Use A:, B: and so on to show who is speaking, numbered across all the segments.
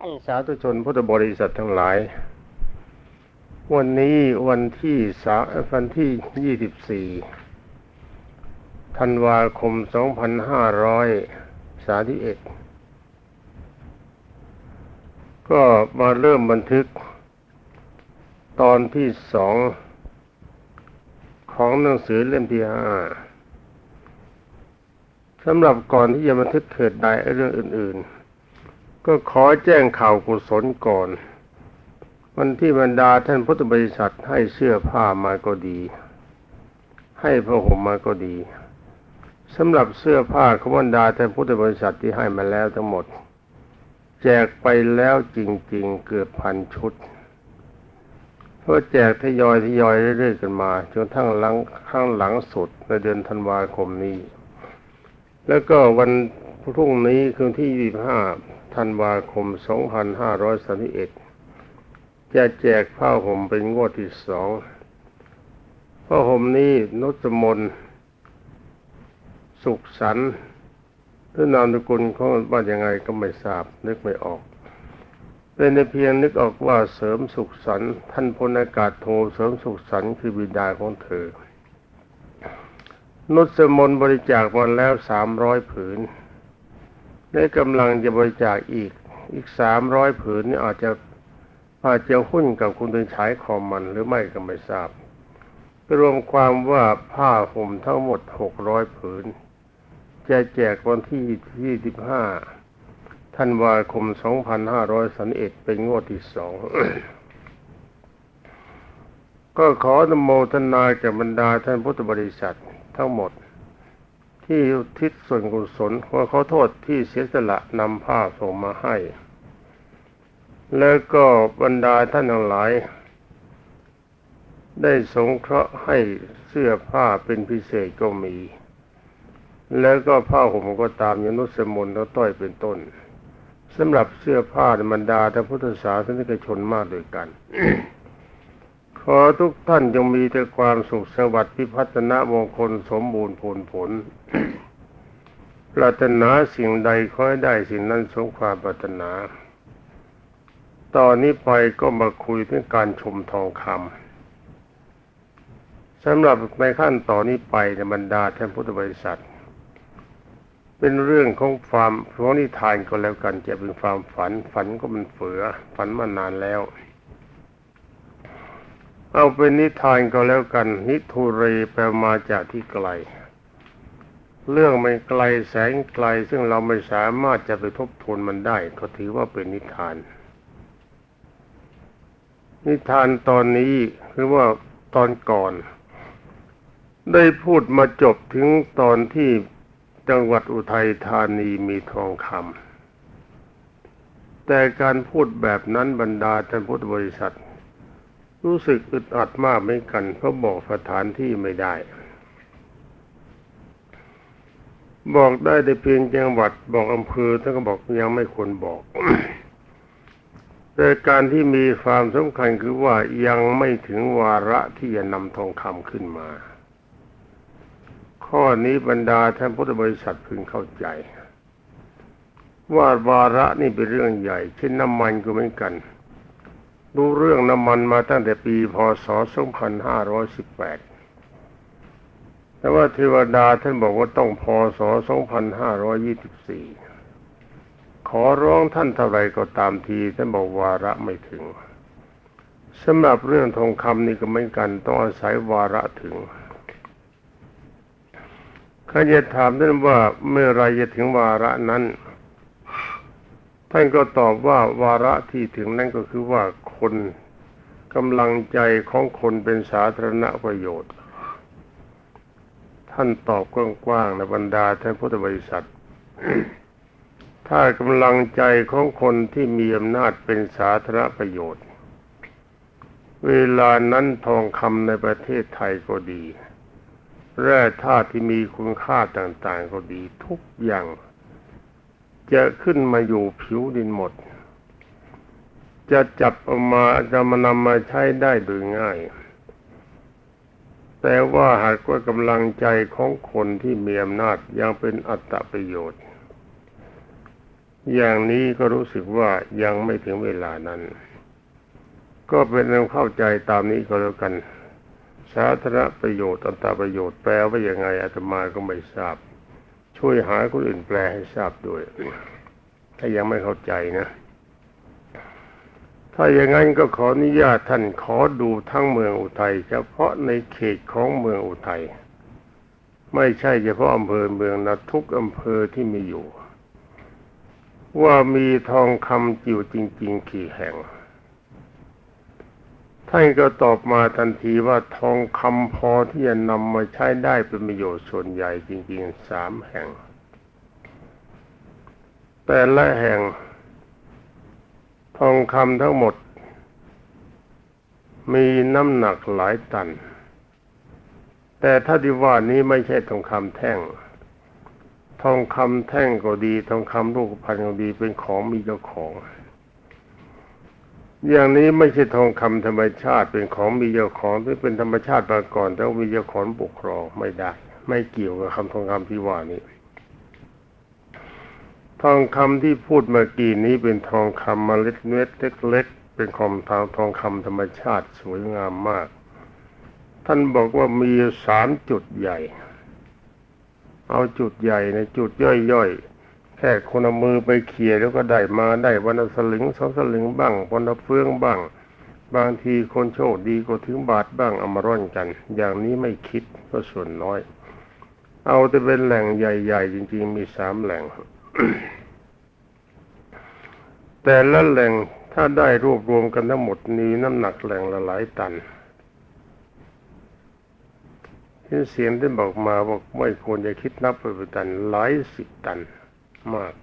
A: ท่านสาธุชนพุทธบริษัททั้งหลาย วันนี้วันที่สาวันที่ยี่สิบสี่ธันวาคมสองพันห้าร้อยสาที่เอ็ดก็มาเริ่มบันทึก ตอนที่สองของหนังสือเล่มที่ห้าสำหรับก่อนที่จะบันทึกเถิดใดเรื่องอื่น ๆ ก็ขอแจ้งข่าวกุศลก่อน วันที่บรรดาท่านพุทธบริษัทให้เสื้อผ้ามาก็ดี ให้ผ้าห่มมาก็ดีสำหรับเสื้อผ้าของบรรดาท่านพุทธบริษัทที่ให้มาแล้วทั้งหมด แจกไปแล้วจริง ๆ เกือบพันชุดเพราะแจกทยอยทยอยเรื่อยๆกันมาจนทั้งหลังข้างหลังสุดในเดือนธันวาคมนี้ แล้วก็วัน พรุ่งนี้คือที่ 25 ธันวาคม 2531 จะแจกผ้าห่มเป็นงวดที่สองผ้าห่มนี้นุสมนสุขสันหรือนามสกุลของว่ายังไงก็ไม่ทราบนึกไม่ออก เป็นในเพียงนึกออกว่าเสริมสุขสันท่านพลอากาศโทเสริมสุขสันคือบิดาของเธอ นุสมนบริจาคมาแล้วสามร้อยผืน ได้กำลังจะบริจาคอีกอีกสามร้อยผืนนี่อาจจะอาจจะหุ้นกับคุณตุนฉายคอมมันหรือไม่ก็ไม่ทราบรวมความว่าผ้าห่มทั้งหมดหกร้อยผืน จะแจกวันที่ที่สิบห้าธันวาคมสองพันห้าร้อยสันเอ็ดเป็นงวดที่สองก็ขออนโมทนาแก่บรรดาท่านพุทธบริษัททั้งหมด ที่อุทิศส่วนกุศลขอขอโทษที่เสียสละนำผ้าส่งมาให้ แล้วก็บรรดาท่านทั้งหลาย ได้สงเคราะห์ให้เสื้อผ้าเป็นพิเศษก็มี แล้วก็ผ้าห่มก็ตามยนุสมนแล้วต้อยเป็นต้นสำหรับเสื้อผ้าบรรดาท่านพุทธศาสนิกชนมากด้วยกัน ขอทุกท่านจงมีแต่ความสุขสวัสดิ์พิพัฒนมงคลสมบูรณ์ผลผล ปรารถนาสิ่งใดขอให้ได้สิ่งนั้นสมความปรารถนา ตอนนี้ไปก็มาคุยเรื่องการชมทองคำสำหรับในขั้นตอนนี้ไปในบรรดาท่านพุทธบริษัท เป็นเรื่องของความของนิทานก็แล้วกันจะเป็นความฝัน ฝันก็มันเฟือฝันมานานแล้ว เอาเป็นนิทานก็แล้วกัน นิทุเรแปลมาจากที่ไกล เรื่องไม่ไกลแสงไกลซึ่งเราไม่สามารถจะไปทบทวนมันได้ ก็ถือว่าเป็นนิทาน นิทานตอนนี้คือว่าตอนก่อน ได้พูดมาจบถึงตอนที่จังหวัดอุทัยธานีมีทองคำแต่การพูดแบบนั้นบรรดาท่านพุทธบริษัท รู้สึกอึดอัดมากเหมือนกันเพราะบอกสถานที่ไม่ได้ บอกได้แต่เพียงจังหวัดบอกอำเภอท่านก็บอกยังไม่ควรบอก แต่การที่มีความสำคัญคือว่ายังไม่ถึงวาระที่จะนำทองคำขึ้นมา ข้อนี้บรรดาท่านพุทธบริษัทพึงเข้าใจ ว่าวาระนี่เป็นเรื่องใหญ่ เช่นน้ำมันก็เหมือนกัน รู้เรื่องน้ำมันมาตั้งแต่ปีพศ 2518 แต่ว่าเทวดาท่านบอกว่าต้องพศ 2524 ขอร้องท่านเท่าไรก็ตามทีท่านบอกวาระไม่ถึงสำหรับเรื่องทองคำนี่ก็เหมือนกัน ต้องอาศัยวาระถึงเขาจะถามท่านว่าเมื่อไรจะถึงวาระนั้น ท่านก็ตอบว่าวาระที่ถึงนั่นก็คือว่าคนกำลังใจของคนเป็นสาธารณประโยชน์ ท่านตอบกว้างๆในบรรดาท่านพุทธบริษัท ถ้ากำลังใจของคนที่มีอำนาจเป็นสาธารณประโยชน์ เวลานั้นทองคำในประเทศไทยก็ดี แร่ธาตุที่มีคุณค่าต่างๆก็ดีทุกอย่าง จะขึ้นมาอยู่ผิวดินหมด จะจับเอามาจะมานำมาใช้ได้โดยง่าย แต่ว่าหากว่ากำลังใจของคนที่มีอำนาจยังเป็นอัตตประโยชน์ อย่างนี้ก็รู้สึกว่ายังไม่ถึงเวลานั้น ก็เป็นเรื่องเข้าใจตามนี้ก็แล้วกัน สาธารณประโยชน์อันตประโยชน์แปลว่ายังไงอาตมาก็ไม่ทราบ ช่วยหาคนอื่นแปลให้ทราบด้วย ถ้ายังไม่เข้าใจนะ ถ้าอย่างนั้นก็ขออนุญาตท่านขอดูทั้งเมืองอุทัยเฉพาะในเขตของเมืองอุทัยไม่ใช่เฉพาะอำเภอเมืองนะทุกอำเภอที่มีอยู่ ว่ามีทองคำจิ๋วจริงๆกี่แห่ง ท่านก็ตอบมาทันทีว่าทองคำพอที่จะนำมาใช้ได้เป็นประโยชน์ส่วนใหญ่จริงๆสามแห่ง แต่ละแห่ง ทองคำทั้งหมด มีน้ำหนักหลายตัน แต่ถ้าที่ว่านี้ไม่ใช่ทองคำแท่ง ทองคำแท่งก็ดี ทองคำลูกพันก็ดีเป็นของมีเจ้าของ อย่างนี้ไม่ใช่ทองคำธรรมชาติเป็นของมีเจ้าของที่เป็นธรรมชาติมาก่อนแต่ว่ามีเจ้าของปกครองไม่ได้ ไม่เกี่ยวกับคำทองคำที่ว่านี้ ทองคำที่พูดเมื่อกี้นี้เป็นทองคำเมล็ดเม็ดเล็กๆเป็นของทางทองคำธรรมชาติสวยงามมาก ท่านบอกว่ามีสามจุดใหญ่ เอาจุดใหญ่ในจุดย่อยๆ แค่คนเอามือไปเขี่ยแล้วก็ได้มาได้วันสลึงสองสลึงบ้างวันเฟืองบ้าง บางทีคนโชคดีก็ถึงบาทบ้างเอามาร่อนกัน อย่างนี้ไม่คิดก็ส่วนน้อย เอาแต่เป็นแหล่งใหญ่ ๆ จริง ๆ มีสามแหล่ง แต่ละแหล่งถ้าได้รวบรวมกันทั้งหมดมีน้ำหนักแหล่งละหลายตันที่เสียงที่บอกมาบอกไม่ควรจะคิดนับไปเป็นตันหลายสิบตันมาก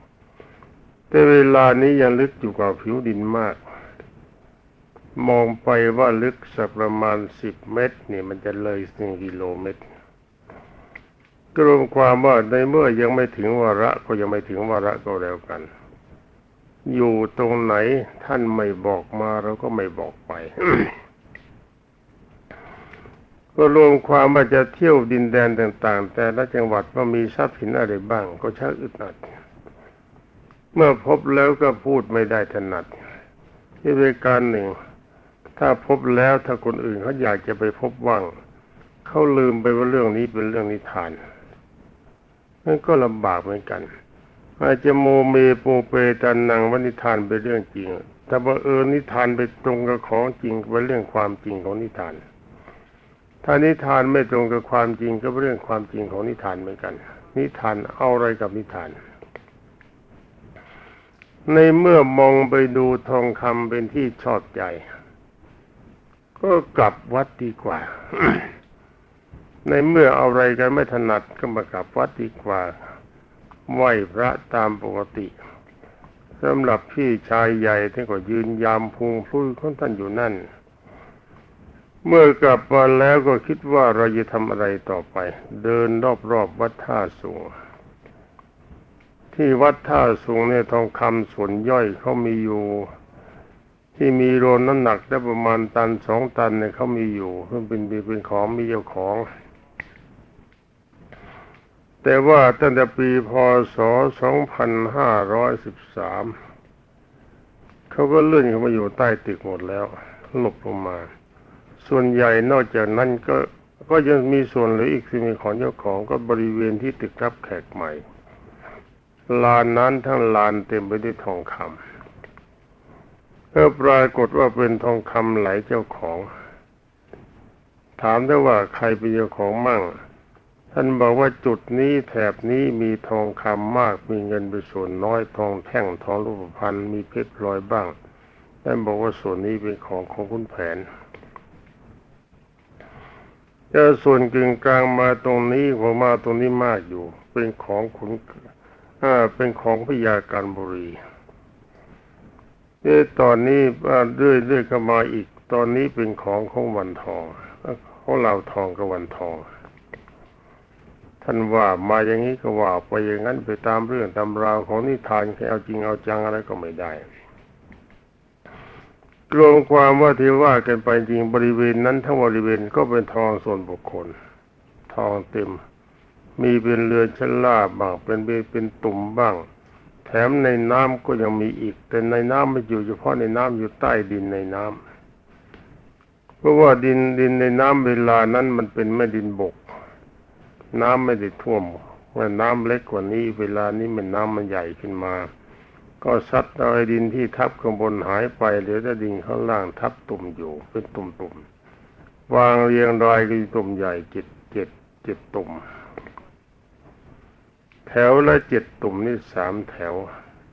A: แต่เวลานี้ยังลึกอยู่กับผิวดินมาก มองไปว่าลึกสักประมาณสิบเมตรนี่มันจะเลยหนึ่งกิโลเมตร ก็รวมความว่าในเมื่อยังไม่ถึงวาระก็ยังไม่ถึงวาระก็แล้วกัน อยู่ตรงไหนท่านไม่บอกมาเราก็ไม่บอกไป ก็รวมความว่าจะเที่ยวดินแดนต่าง ๆ แต่ละจังหวัดว่ามีทรัพย์สินอะไรบ้าง ก็ชักอึดอัด เมื่อพบแล้วก็พูดไม่ได้ถนัดที่เป็นการหนึ่ง ถ้าพบแล้วถ้าคนอื่นเขาอยากจะไปพบว่างเขาลืมไปว่าเรื่องนี้เป็นเรื่องนิทาน นั่นก็ลำบากเหมือนกันอาจจะโมเมโปเปตันนังว่านิทานเป็นเรื่องจริง แต่ว่าเออนิทานไปตรงกับของจริงเป็นเรื่องความจริงของนิทาน ถ้านิทานไม่ตรงกับความจริงก็เป็นเรื่องความจริงของนิทานเหมือนกัน นิทานเอาอะไรกับนิทาน ในเมื่อมองไปดูทองคำเป็นที่ชอบใจ ก็กลับวัดดีกว่า ในเมื่อเอาอะไรกันไม่ถนัดก็มากลับวัดดีกว่าไหว้พระตามปกติสำหรับพี่ชายใหญ่ท่านก็ยืนยามพุงพุ้ยของท่านอยู่นั่น เมื่อกลับมาแล้วก็คิดว่าเราจะทำอะไรต่อไป เดินรอบๆวัดท่าสูง ที่วัดท่าสูงเนี่ยทองคำส่วนย่อยเขามีอยู่ ที่มีโรนน้ำหนักได้ประมาณตันสองตันเนี่ยเขามีอยู่เพื่อเป็นเป็นของมีเจ้าของ แต่ว่าตั้งแต่ปีพศ 2513 เขาก็เลื่อนเข้ามาอยู่ใต้ตึกหมดแล้วหลบลงมา ส่วนใหญ่นอกจากนั้นก็ก็ยังมีส่วนหลืออีกที่มีของเจ้าของก็บริเวณที่ตึกรับแขกใหม่ ลานนั้นทั้งลานเต็มไปด้วยทองคำก็ปรากฏว่าเป็นทองคำไหลเจ้าของ ถามได้ว่าใครเป็นเจ้าของมั่ง ท่านบอกว่าจุดนี้แถบนี้มีทองคำมากมีเงินเป็นส่วนน้อยทองแท่งทองรูปพรรณมีเพชรลอยบ้างท่านบอกว่าส่วนนี้เป็นของของคุณแผนแต่ส่วนกึ่งกลางมาตรงนี้หัวมาตรงนี้มากอยู่ เป็นของขุนอ่าเป็นของพยาการบุรีเอตอนนี้เรื่อยเรื่อยก็มาอีก ตอนนี้เป็นของของวันทองของเราทองกับวันทอง ท่านว่ามาอย่างนี้ก็ว่าไปอย่างนั้นไปตามเรื่องตามราวของนิทานแค่เอาจริงเอาจังอะไรก็ไม่ได้รวมความว่าที่ว่ากันไปจริงบริเวณนั้นทั้งบริเวณก็เป็นทองส่วนบุคคล ทองเต็ม มีเป็นเรือชั้นล่าบ้างเป็นเป็นตุ่มบ้าง แถมในน้ำก็ยังมีอีก แต่ในน้ำไม่อยู่เฉพาะในน้ำอยู่ใต้ดินในน้ำเพราะว่าดินดินในน้ำเวลานั้นมันเป็นแม่ดินบก น้ำไม่ได้ท่วมเมื่อน้ำเล็กกว่านี้เวลานี้มันน้ำมันใหญ่ขึ้นมา ก็ซัดเอาไอ้ดินที่ทับข้างบนหายไปเหลือแต่ดินข้างล่างทับตุ่มอยู่เป็นตุ่มๆวางเรียงรายกันตุ่มใหญ่เจ็ดเจ็ดเจ็ดตุ่ม แถวละเจ็ดตุ่มนี่สามแถว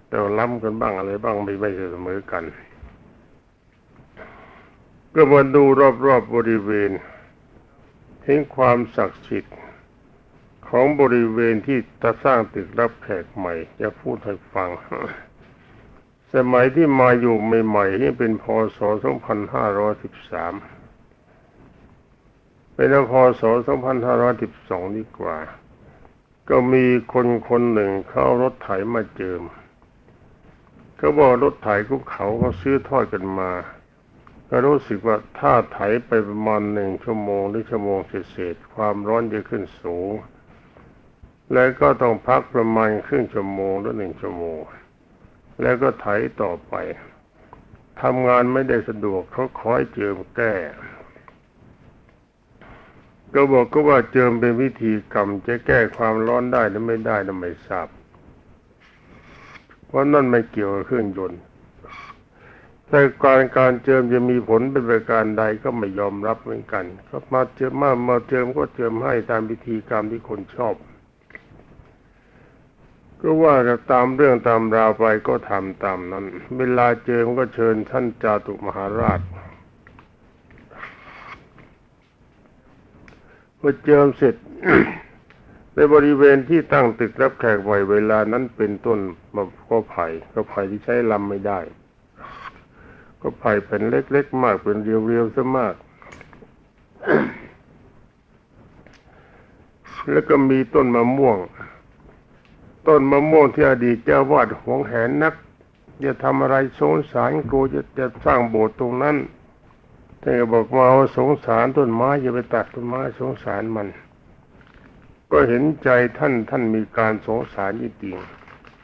A: แต่ล้ำกันบ้างอะไรบ้างไม่ไม่เสมอกัน ก็มาดูรอบๆบบริเวณเห็นความศักดิ์สิทธิ์ ของบริเวณที่จะสร้างตึกรับแขกใหม่ จะพูดให้ฟัง สมัยที่มาอยู่ใหม่ๆนี่เป็นพศ 2513 เป็นพศ 2512 ดีกว่า ก็มีคนคนหนึ่งเขาเอารถไถมาเจิมเขาบอกรถไถของเขาเขาซื้อทอดกันมาก็รู้สึกว่าถ้าไถไปประมาณหนึ่งชั่วโมงหรือชั่วโมงเศษๆความร้อนจะขึ้นสูง แล้วก็ต้องพักประมาณครึ่งชั่วโมงหรือหนึ่งชั่วโมง แล้วก็ไถต่อไปทำงานไม่ได้สะดวกเขาคอยเจิมแก้ ก็บอกก็ว่าเจิมเป็นวิธีกรรมจะแก้ความร้อนได้หรือไม่ได้นั้นไม่ทราบเพราะนั่นไม่เกี่ยวกับเครื่องยนต์แต่การการเจิมจะมีผลเป็นประการใดก็ไม่ยอมรับเหมือนกันก็มาเจิมมามาเจิมก็เจิมให้ตามพิธีกรรมที่คนชอบ ก็ว่ากันตามเรื่องตามราวไปก็ทำตามนั้น เวลาเจิมก็เชิญท่านจาตุมหาราชพอเจิมเสร็จ ในบริเวณที่ตั้งตึกรับแขกบ่อยเวลานั้นเป็นต้นมะก็ไผ่ก็ไผ่ที่ใช้ลำไม่ได้ ก็ไผ่เป็นเล็กๆมากเป็นเรียวๆซะมาก แล้วก็มีต้นมะม่วง ต้นมะม่วงที่อดีตเจ้าวาดหวงแหนนักจะทำอะไรสงสารกลัวจะจะสร้างโบสถ์ตรงนั้นท่านก็บอกมาว่าสงสารต้นไม้อย่าไปตัดต้นไม้สงสารมัน ก็เห็นใจท่านท่านมีการสงสารจริง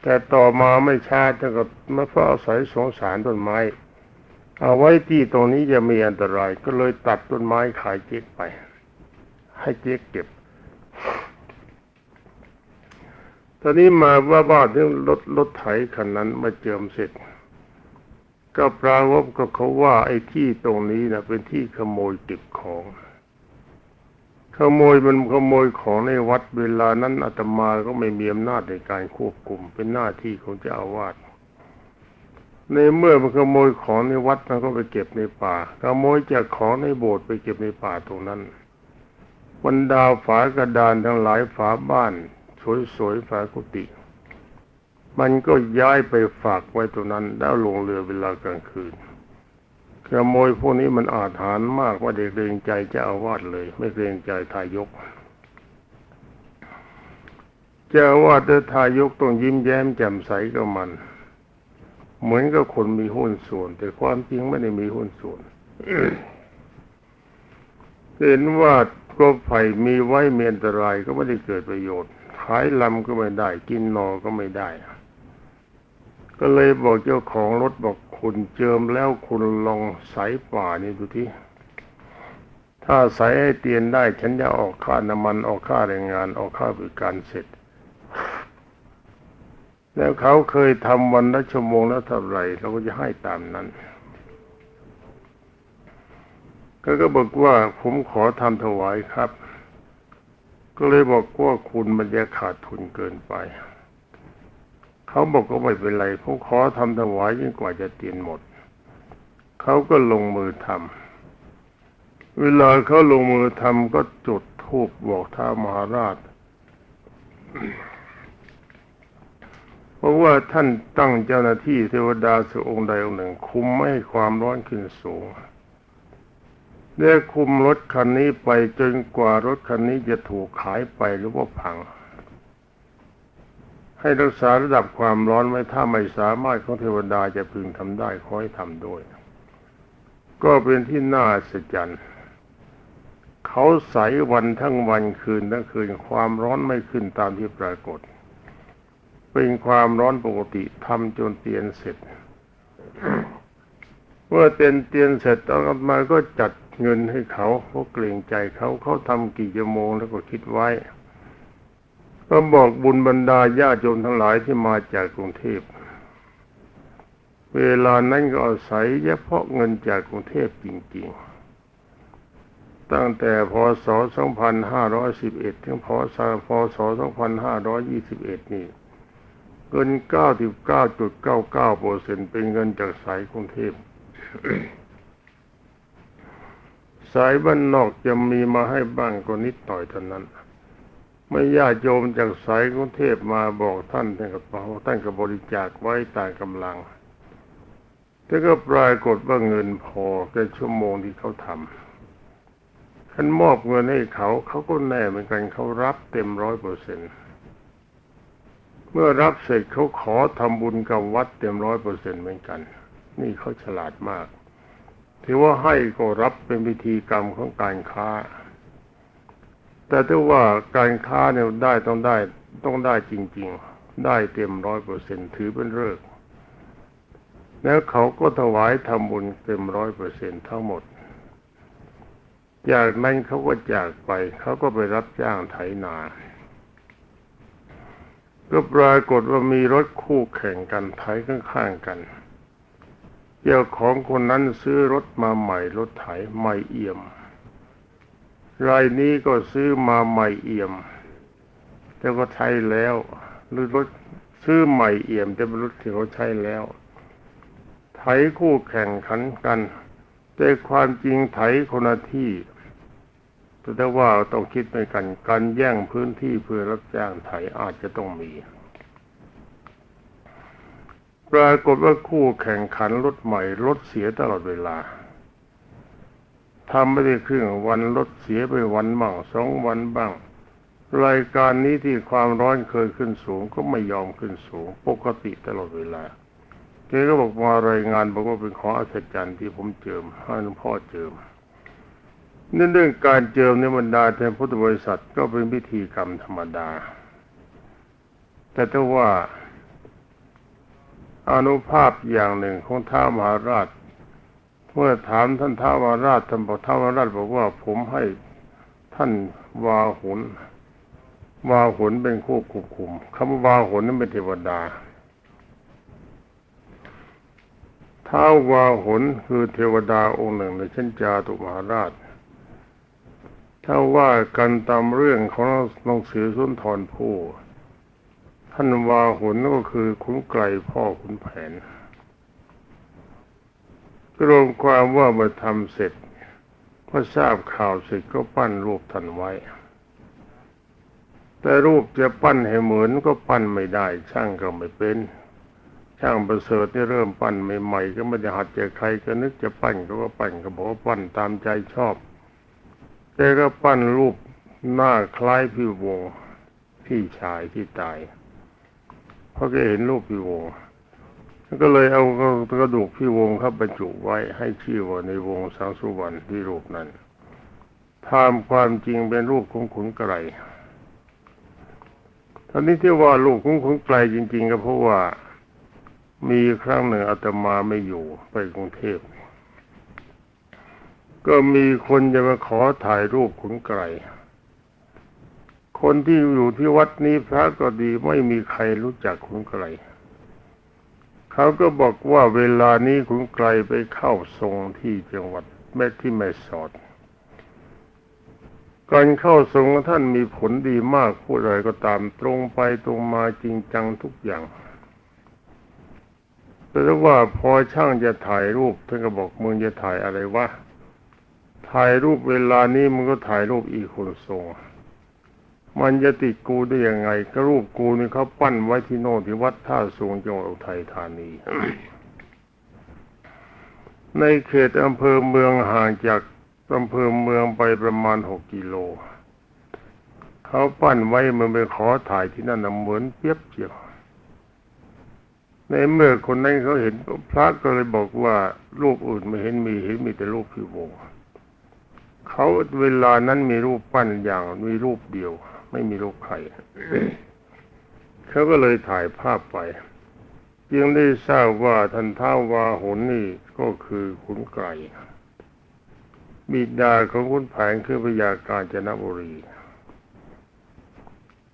A: แต่ต่อมาไม่ช้าท่านก็มาเฝ้าอาศัยสงสารต้นไม้ เอาไว้ที่ตรงนี้จะมีอันตรายก็เลยตัดต้นไม้ขายเจ๊กไป ให้เจ๊กเก็บ ต อนนี้มาว่าบ้านที่รถรถไถคันนั้นมาเจิมเสร็จ ก็ปรากฏก็เขาว่าไอ้ที่ตรงนี้นะเป็นที่ขโมยเก็บของ ขโมยมันขโมยของในวัดเวลานั้นอาตมาก็ไม่มีอำนาจในการควบคุม เป็นหน้าที่ของเจ้าอาวาสในเมื่อมันขโมยของในวัดมันก็ไปเก็บในป่าขโมยจากของในโบสถ์ไปเก็บในป่าตรงนั้นบรรดาฝากระดานทั้งหลายฝาบ้าน สวยๆฝากุฏิมันก็ย้ายไปฝากไว้ตรงนั้น แล้วลงเรือเวลากลางคืนขโมยพวกนี้มันอาถรรพ์มากว่าเด็กเกรงใจเจ้าอาวาสเลย ไม่เกรงใจทายกเจ้าอาวาสและทายกต้องยิ้มแย้มแจ่มใสกับมัน เหมือนกับคนมีหุ้นส่วน แต่ความจริงไม่ได้มีหุ้นส่วนเห็นว่าก็ไผ่มีไว้เมีอันตรายก็ไม่ได้เกิดประโยชน์ายลำก็ไม่ได้ กินหนอก็ไม่ได้ ก็เลยบอกเจ้าของรถบอกคุณเจิมแล้วคุณลองใสป่านี่ดูที่ถ้าใสให้เตียนได้ ฉันจะออกค่าน้ำมันออกค่าแรงงานออกค่าบริการเสร็จ แล้วเขาเคยทำวันละชั่วโมงแล้วเท่าไหร่เราก็จะให้ตามนั้นก็ก็บอกว่าผมขอทำถวายครับ ก็เลยบอกว่าคุณมันจะขาดทุนเกินไป เขาบอกก็ไม่เป็นไรผมขอทำถวายยิ่งกว่าจะเตียนหมด เขาก็ลงมือทำเวลาเขาลงมือทำก็จุดธูปบอกท้ามหาราชเพราะว่าท่านตั้งเจ้าหน้าที่เทวดาสักองค์ใดองค์หนึ่ง คุมไม่ให้ความร้อนขึ้นสูง ได้คุมรถคันนี้ไปจนกว่ารถคันนี้จะถูกขายไปหรือว่าพัง ให้รักษาระดับความร้อนไว้ถ้าไม่สามารถของเทวดาจะพึงทำได้ขอให้ทำด้วย ก็เป็นที่น่าอัศจรรย์เขาใสวันทั้งวันคืนทั้งคืนความร้อนไม่ขึ้นตามที่ปรากฏเวเป็นความร้อนปกติทำจนเตียนเสร็จเมื่อเตียนเตียนเสร็จเอากลับมาก็จัด เงินให้เขาเพราะเกรงใจเขาเขาทำกี่ชั่วโมงแล้วก็คิดไว้ ก็บอกบุญบรรดาญาติโยมทั้งหลายที่มาจากกรุงเทพเวลานั้นก็อาศัยเฉพาะเงินจากกรุงเทพจริง ๆ ตั้งแต่พศ 2511 ถึงพศพศ2521 นี่เงิน 99.99เปอร์เซ็นต์เป็นเงินจากสายกรุงเทพ สายบ้านนอกจะมีมาให้บ้างก็นิดหน่อยเท่านั้นไม่ญาติโยมจากสายกรุงเทพมาบอกท่านท่านก็บอท่านก็บริจาคไว้ตามกำลังแต่ก็ปรากฏว่าเงินพอแค่ชั่วโมงที่เขาทำท่านมอบเงินให้เขา เขาก็แน่เหมือนกันเขารับเต็มร้อยเปอร์เซ็นต์เมื่อรับเสร็จเขาขอทำบุญกับวัดเต็มร้อยเปอร์เซ็นต์เหมือนกัน นี่เขาฉลาดมาก ถือว่าให้ก็รับเป็นพิธีกรรมของการค้า แต่ถ้าว่าการค้าเนี่ยได้ต้องได้ต้องได้จริง ๆ ได้เต็มร้อยเปอร์เซ็นถือเป็นเลิกแล้วเขาก็ถวายทำบุญเต็มร้อยเปอร์เซ็นทั้งหมด จากนั้นเขาก็จากไป เขาก็ไปรับจ้างไถนา ก็ปรากฏว่ามีรถคู่แข่งกันไถข้างๆกัน เจ้าของคนนั้นซื้อรถมาใหม่รถไถใหม่เอี่ยม รายนี้ก็ซื้อมาใหม่เอี่ยม แต่ก็ใช้แล้วหรือรถซื้อใหม่เอี่ยมแต่เป็นรถที่เขาใช้แล้ว ไถคู่แข่งขันกัน แต่ความจริงไถคนละที่แต่ว่าต้องคิดไปกันการแย่งพื้นที่เพื่อรับจ้างไถอาจจะต้องมี ปรากฏว่าคู่แข่งขันรถใหม่รถเสียตลอดเวลาทำไม่ได้ครึ่งวันรถเสียไปวันบ้างสองวันบ้าง รายการนี้ที่ความร้อนเคยขึ้นสูงก็ไม่ยอมขึ้นสูง ปกติตลอดเวลาแกก็บอกมารายงานบอกว่าเป็นของอัศจรรย์ที่ผมเจิมให้หลวงพ่อเจิมเนื่องเรื่องการเจิมในบรรดาแทนพุทธบริษัทก็เป็นพิธีกรรมธรรมดา แต่ถ้าว่า อนุภาพอย่างหนึ่งของท้ามหาราช เมื่อถามท่านท้าวาราชท่านบอกท้าวาราชบอกว่าผมให้ท่านวาหุนวาหุนเป็นคู่ควบคุมคำว่าวาหุนนั้นเป็นเทวดาท้าววาหุนคือเทวดาองค์หนึ่งในชั้นจาตุมหาราช ถ้าว่ากันตามเรื่องของหนังสือสุนทรภู่ ท่านวาหุนก็คือขุนไกรพ่อขุนแผนรวมความว่ามื่อทำเสร็จก็ทราบข่าวเสร็จก็ปั้นรูปท่านไว้ แต่รูปจะปั้นให้เหมือนก็ปั้นไม่ได้ ช่างก็ไม่เป็น ช่างประเสริฐที่เริ่มปั้นใหม่ๆก็ไม่ได้หัดเจอใครก็นึกจะปั้นก็ว่าปั้นก็บอกว่าปั้นตามใจชอบแกก็ปั้นรูปหน้าคล้ายพี่วงพี่ชายที่ตาย เพราะแกเห็นรูปพี่วงก็เลยเอากระดูกพี่วงเข้าบรรจุไว้ให้ชื่อว่าในวงสังสุวรรณที่รูปนั้นทำความจริงเป็นรูปของขุนไกรตอนนี้ที่ว่ารูปของขุนไกรจริง ๆ ก็เพราะว่ามีครั้งหนึ่งอาตมาไม่อยู่ไปกรุงเทพ ก็มีคนจะมาขอถ่ายรูปขุนไกร คนที่อยู่ที่วัดนี้พระก็ดีไม่มีใครรู้จักขุนไกรเขาก็บอกว่าเวลานี้ขุนไกรไปเข้าทรงที่จังหวัดแม่ที่แม่สอด การเข้าทรงของท่านมีผลดีมากผู้ใดก็ตามตรงไปตรงมาจริงจังทุกอย่างแต่ว่าพอช่างจะถ่ายรูปท่านก็บอกมึงจะถ่ายอะไรวะถ่ายรูปเวลานี้มึงก็ถ่ายรูปอีกคนทรง มันจะติดกูได้ยังไงก็รูปกูนี่เขาปั้นไว้ที่โน่นที่วัดท่าสูงจังหวัดอุทัยธานี ในเขตอำเภอเมืองห่างจากอำเภอเมืองไปประมาณหกกิโล เขาปั้นไว้มันไปขอถ่ายที่นั่นนะเหมือนเปียบเทียบในเมื่อคนนั้นเขาเห็นพระก็เลยบอกว่ารูปอื่นไม่เห็นมีเห็นมีแต่รูปพี่วงเขาเวลานั้นมีรูปปั้นอย่างมีรูปเดียว ไม่มีรูปใครเขาก็เลยถ่ายภาพไปจึงได้ทราบว่าท่านท้าววาหนนี่ก็คือขุนไก่บิดาของขุนแผนคือพญากาญจนบุรี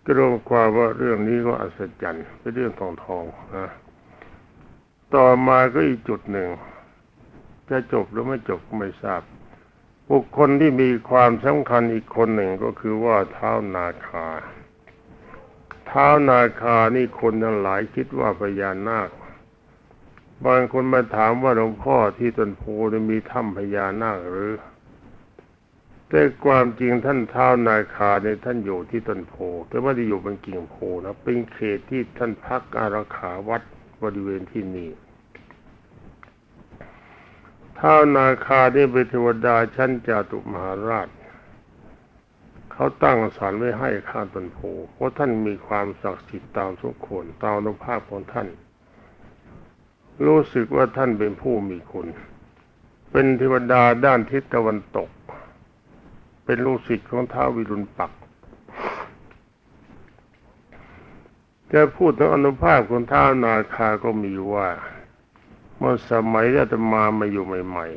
A: ก็รวมความว่าเรื่องนี้ก็อัศจรรย์เป็นเรื่องทองทองนะต่อมาก็อีกจุดหนึ่ง จะจบหรือไม่จบก็ไม่ทราบ บุคคลที่มีความสำคัญอีกคนหนึ่งก็คือว่าเท้านาคา เท้านาคานี่คนทั้งหลายคิดว่าพญานาค บางคนมาถามว่าหลวงพ่อที่ต้นโพนมีถ้ำพญานาคหรือ แต่ความจริงท่านเท้านาคาเนี่ยท่านอยู่ที่ต้นโพแต่ว่าได้อยู่บนกิ่งโพนะเป็นเขตที่ท่านพักอารักขาวัดบริเวณที่นี่ ท้าวนาคาได้เป็นเทวดาชั้นจาตุมหาราช เขาตั้งศาลไว้ให้ข้าตนโพเพราะท่านมีความศักดิ์สิทธิ์ตามสมควรตามอนุภาพของท่าน รู้สึกว่าท่านเป็นผู้มีคุณ เป็นเทวดาด้านทิศตะวันตก เป็นลูกศิษย์ของท้าววิรุณปักจะพูดถึงอนุภาพของท้าวนาคาก็มีว่า มื่อสมัยอาตมามาอยู่ใหม่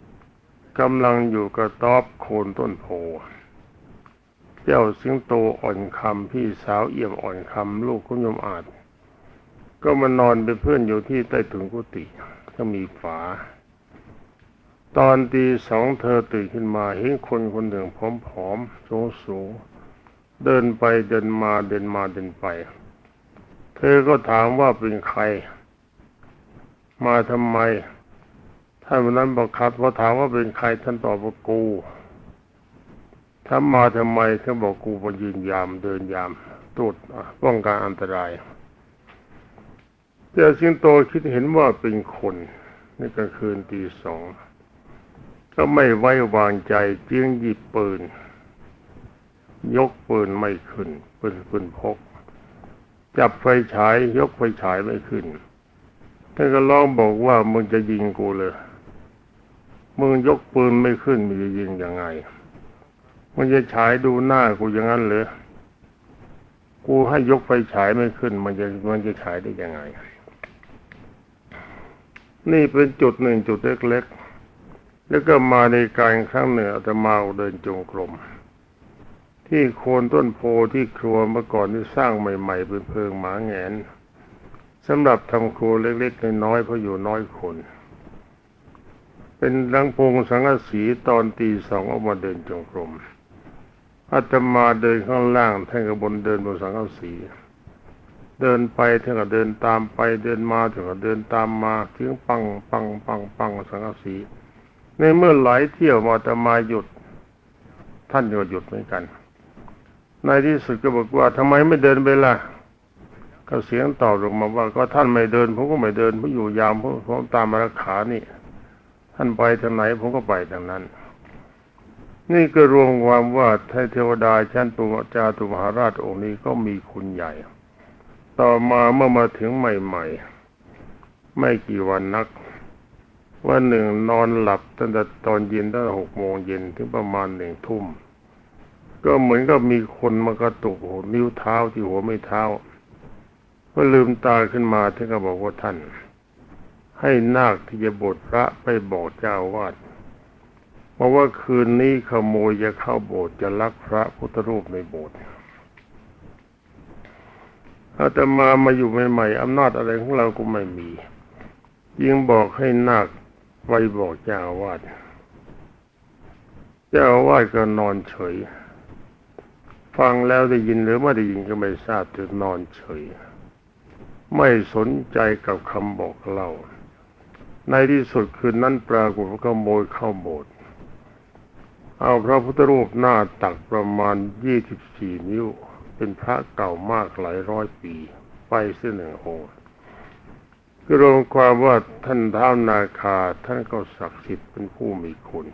A: ๆกำลังอยู่กระต๊อบโคนต้นโพเจ้าสิงโตอ่อนคำพี่สาวเอี่ยมอ่อนคำลูกคุณยมอาจ ก็มานอนเป็นเพื่อนอยู่ที่ใต้ถุนกุฏิก็มีฝา ตอนตีสองเธอตื่นขึ้นมาเห็นคนคนหนึ่งผอมๆสูงสูงเดินไปเดินมาเดินมาเดินไป เธอก็ถามว่าเป็นใคร มาทำไม ท่านวันนั้นบอกครับพอถามว่าเป็นใครท่านตอบว่ากูถ้ามาทำไมเขาบอกกูมายืนยามเดินยามตรวจป้องกันอันตรายแต่สิงโตคิดเห็นว่าเป็นคนในกลางคืนตีสองก็ไม่ไว้วางใจจึงหยิบปืน ยกปืนไม่ขึ้นปืนปืนพก จับไฟฉายยกไฟฉายไม่ขึ้น ท่านก็ร้องบอกว่ามึงจะยิงกูเลย มึงยกปืนไม่ขึ้นมึงจะยิงยังไง มึงจะฉายดูหน้ากูอย่างนั้นเหรอกูให้ยกไฟฉายไม่ขึ้น มันจะมันจะฉายได้ยังไง นี่เป็นจุดหนึ่งจุดเล็กๆ แล้วก็มาในการครั้งหนึ่งอาตมาเดินจงกรมที่โคนต้นโพที่ครัวเมื่อก่อนที่สร้างใหม่ ๆ เป็นเพิงหมาแงน สำหรับทำครัวเล็กๆน้อยๆเพราะอยู่น้อยคน เป็นรังพงสังกะสีตอนตีสองออกมาเดินจงกรมอาตมาเดินข้างล่างท่านก็บนเดินบนสังกะสี เดินไปท่านก็เดินตามไปเดินมาท่านก็เดินตามมาถึงปังปังปังปังสังกะสี ในเมื่อหลายเที่ยวมาอาตมาหยุด ท่านก็หยุดเหมือนกัน ในที่สุดก็บอกว่าทำไมไม่เดินไปล่ะ ก็เสียงตอบลงมาว่าก็ท่านไม่เดิน ผมก็ไม่เดินผมอยู่ยามผมตามมารักขานี่ ท่านไปทางไหนผมก็ไปทางนั้น นี่ก็รวมความว่าเทวดาชั้นปุมจาตุมหาราชองค์นี้ก็มีคุณใหญ่ ต่อมาเมื่อมาถึงใหม่ ๆ ไม่กี่วันนัก วันหนึ่งนอนหลับตั้งแต่ตอนเย็นตั้งแต่หกโมงเย็นถึงประมาณหนึ่งทุ่มก็เหมือนกับมีคนมากระตุกหัวนิ้วเท้าที่หัวไม่เท้า ก็ลืมตาขึ้นมาท่านก็บอกว่าท่าน ให้นาคที่จะบวชพระไปบอกเจ้าวาดเพราะว่าคืนนี้ขโมยจะเข้าโบสถ์จะลักพระพุทธรูปในโบสถ์อาตมามาอยู่ใหม่ๆอำนาจอะไรของเราก็ไม่มี ยิ่งบอกให้นาคไปบอกเจ้าวาดเจ้าอาวาดก็นอนเฉย ฟังแล้วได้ยินหรือไม่ได้ยินก็ไม่ทราบจะนอนเฉย ไม่สนใจกับคำบอกเล่า ในที่สุดคืนนั้นปรากฏว่าขโมยเข้าโบสถ์เอาพระพุทธรูปหน้าตักประมาณยี่สิบสี่นิ้ว เป็นพระเก่ามากหลายร้อยปี ไปเส้นหนึ่งองค์ก็รวมความว่าท่านท้าวนาคาท่านก็ศักดิ์สิทธิ์เป็นผู้มีคุณ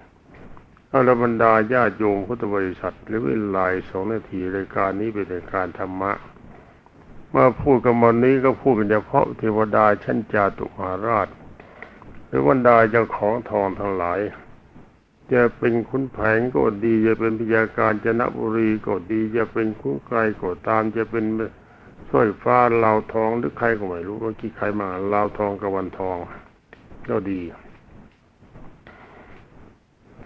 A: อรบรรดาญาโยมพุทธบริษัทหรือเวลาสองนาทีรายการนี้เป็นรายการธรรมะ เมื่อพูดกันวันนี้ก็พูดเป็นเฉพาะเทวดาชั้นจาตุมาราช หรือบรรดาเจ้าของทองทั้งหลาย จะเป็นคุณแผงก็ดีจะเป็นพยาการจนบุรีก็ดีจะเป็นคุณไกลก็ตามจะเป็นสสร้อยฟ้าลาวทองหรือใครก็ไม่รู้ว่ากี่ใครมาลาวทองกับวันทองก็ดี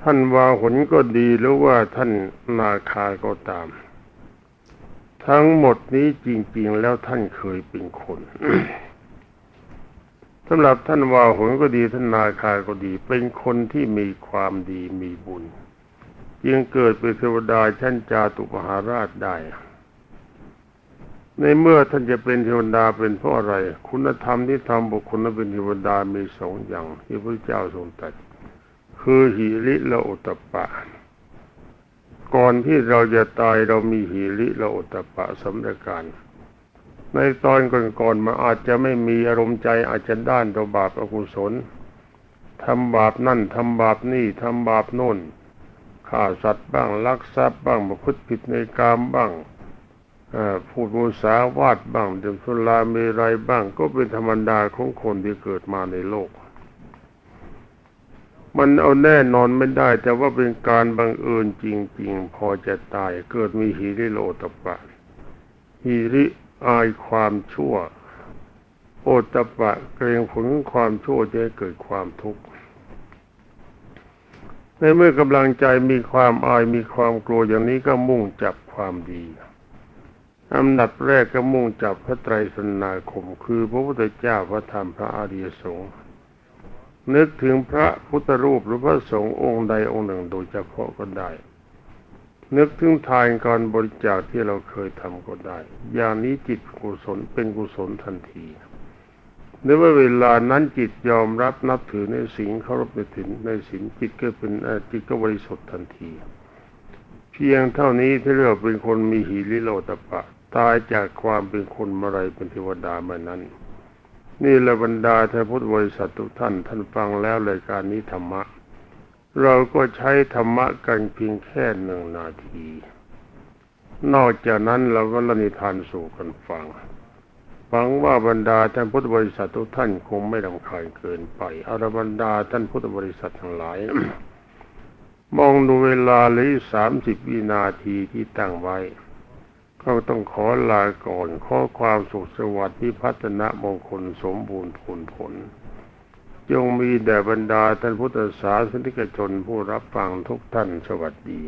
A: ท่านวาหนก็ดีหรือว่าท่านนาคาก็ตาม ทั้งหมดนี้จริง ๆ แล้วท่านเคยเป็นคนสำหรับท่านวาหนก็ดีท่านนาคาก็ดี เป็นคนที่มีความดีมีบุญจึงเกิดเป็นเทวดาชั้นจาตุมหาราชได้ ในเมื่อท่านจะเป็นเทวดาเป็นเพราะอะไร คุณธรรมที่ทำบุคคลนั้นเป็นเทวดามีสองอย่างที่พระเจ้าทรงตรัสคือหิริและโอตตปปะ ก่อนที่เราจะตายเรามีหิริและโอตตปะสำเร็จการ ในตอนก่อนๆมาอาจจะไม่มีอารมณ์ใจอาจจะด้านต่อบาปอกุศลทำบาปนั่นทำบาปนี่ทำบาปโน่นฆ่าสัตว์บ้างลักทรัพย์บ้างประพฤติผิดในกามบ้างพูดมุสาวาทบ้างดื่มสุราเมรัยบ้างก็เป็นธรรมดาของคนที่เกิดมาในโลก มันเอาแน่นอนไม่ได้ แต่ว่าเป็นการบังเอิญจริง ๆ พอจะตายเกิดมีหิริโลตปะหิริอายความชั่ว โอตปะเกรงผลความชั่วจะให้เกิดความทุกข์ในเมื่อกำลังใจมีความอายมีความกลัวอย่างนี้ก็มุ่งจับความดีอันดับแรกก็มุ่งจับพระไตรสรณาคม คือพระพุทธเจ้าพระธรรมพระอริยสงฆ์ นึกถึงพระพุทธรูปหรือพระสงฆ์องค์ใดองค์หนึ่งโดยเฉพาะก็ได้ นึกถึงทานการบริจาคที่เราเคยทำก็ได้ อย่างนี้จิตกุศลเป็นกุศลทันทีในว่าเวลานั้นจิตยอมรับนับถือในสิ่งเคารพในถิ่นในสิ่งจิตก็เป็นจิตก็บริสุทธิ์ทันที เพียงเท่านี้ที่เรียกเป็นคนมีหิริโลตปะ ตายจากความเป็นคนมาไรเป็นเทวดามานั้น นี่ละบรรดาท่านพุทธบริษัททุกท่าน ท่านฟังแล้วรายการนี้ธรรมะ เราก็ใช้ธรรมะกันเพียงแค่หนึ่งนาที นอกจากนั้นเราก็ละนิทานสู่กันฟังหวังว่าบรรดาท่านพุทธบริษัททุกท่านคงไม่รำคาญเกินไปอารบรรดาท่านพุทธบริษัททั้งหลาย มองดูเวลาเลือสามสิบวินาทีที่ตั้งไว้ ก็ต้องขอลาก่อน ขอความสุขสวัสดิ์ที่พัฒนามงคลสมบูรณ์ผลผล จงมีแด่บรรดาท่านพุทธศาสนิกชนผู้รับฟังทุกท่านสวัสดี